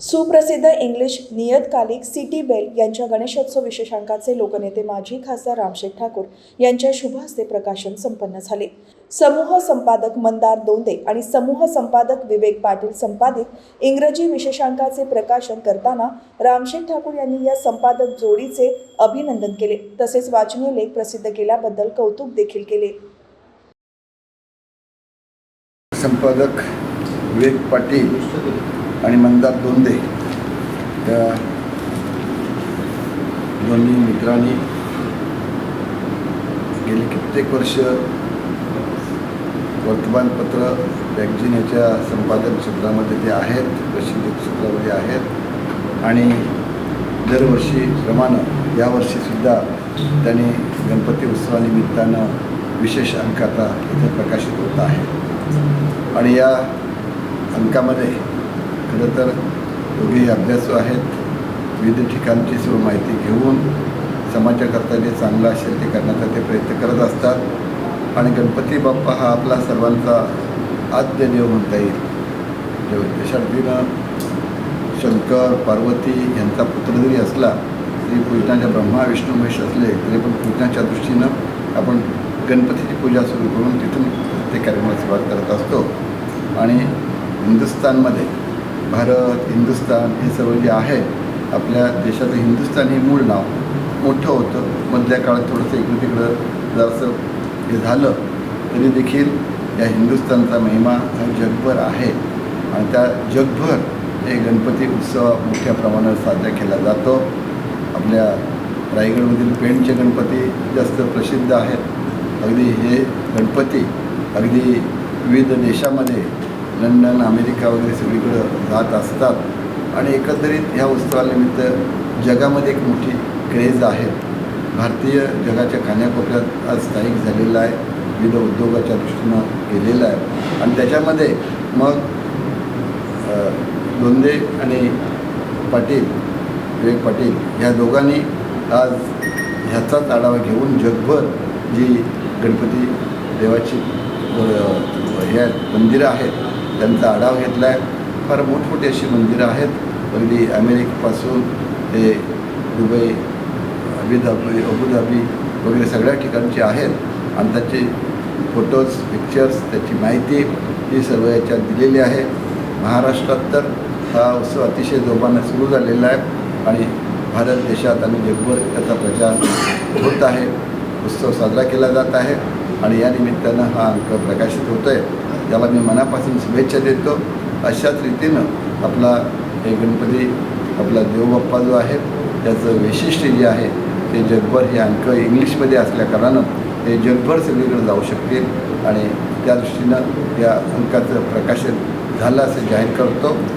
सुप्रसिद्ध इंग्लिश नियतकालिक city bell यांच्या गणेशोत्सव विशेषांकाचे लोकनेते माजी खासदार रामशेख ठाकूर यांच्या शुभहस्ते प्रकाशन संपन्न झाले. समूह संपादक मंदार दोंदे आणि समूह संपादक विवेक पाटील संपादित इंग्रजी विशेषांकाचे प्रकाशन करताना रामशेख ठाकूर यांनी या संपादक जोडीचे अभिनंदन केले. तसेच वाचनीय लेख प्रसिद्ध केल्याबद्दल कौतुक देखील केले. संपादक विवेक पाटील आणि मंदार दोंदे. या दोन्ही मित्रांनी गेली कित्येक वर्ष वर्तमानपत्र मॅगझिन याच्या संपादन क्षेत्रामध्ये ते आहेत प्रसिद्धी क्षेत्रामध्ये आहेत. आणि दरवर्षी प्रमाणे यावर्षीसुद्धा त्यांनी गणपती उत्सवानिमित्तानं विशेष अंक आता इथे प्रकाशित होत आहे आणि या अंकामध्ये खरं तर दोघेही अभ्यासू आहेत. विविध ठिकाणची सर्व माहिती घेऊन समाजाकरता जे चांगलं असेल ते करण्याचा ते प्रयत्न करत असतात. आणि गणपती बाप्पा हा आपला सर्वांचा आद्य देव म्हणता येईल. देव देशातीनं शंकर पार्वती यांचा पुत्र जरी असला तरी पूजनाच्या ब्रह्मा विष्णू महेश असले तरी पण पूजनाच्या दृष्टीनं आपण गणपतीची पूजा सुरू करून तिथून ते कार्यक्रमाला सुरुवात करत असतो. आणि हिंदुस्थानमध्ये भारत हिंदुस्थान हे सर्व जे आहे आपल्या देशाचं हिंदुस्थान हे मूळ नाव. मोठं होतं. मधल्या काळात थोडंसं इकडं तिकडं जरासं हे झालं तरी देखील या हिंदुस्थानचा महिमा हा जगभर आहे. आणि त्या जगभर हे गणपती उत्सव मोठ्या प्रमाणात साजरा केला जातो. आपल्या रायगडमधील पेणचे गणपती जास्त प्रसिद्ध आहेत. अगदी हे गणपती अगदी विविध देशामध्ये लंडन अमेरिका वगैरे सगळीकडं जात असतात. आणि एकंदरीत ह्या उत्सवानिमित्त जगामध्ये एक मोठी क्रेज आहे. भारतीय जगाच्या खाण्याकोपऱ्यात आज स्थायिक झालेला आहे. विविध उद्योगाच्या दृष्टीनं केलेलं आहे. आणि त्याच्यामध्ये मग अ, दोंदे आणि पाटील विवेक पाटील ह्या दोघांनी आज ह्याचाच आढावा घेऊन जगभर जी गणपती देवाची हे आहेत मंदिरं आहेत त्यांचा आढावा घेतला आहे फार मोठमोठी अशी मंदिरं आहेत. अगदी अमेरिकेपासून ते दुबई अबुधाबी अबुधाबी वगैरे सगळ्या ठिकाणचे आहेत. आणि त्याचे फोटोज पिक्चर्स त्याची माहिती ही सर्व याच्यात दिलेली आहे. महाराष्ट्रात तर हा उत्सव अतिशय जोमाने सुरू झालेला आहे. आणि भारत देशात आणि जगभर त्याचा प्रचार होत आहे. उत्सव साजरा केला जात आहे. आणि या निमित्तानं हा अंक प्रकाशित होतो आहे याला मी मनापासून शुभेच्छा देतो. अशाच रीतीनं आपला हे गणपती आपला देवबाप्पा जो आहे त्याचं वैशिष्ट्य जे आहे ते जगभर हे अंक इंग्लिशमध्ये असल्याकारणानं ते जगभर सगळीकडे जाऊ शकतील आणि त्या दृष्टीनं या अंकाचं प्रकाशन झालं असं जाहीर करतो.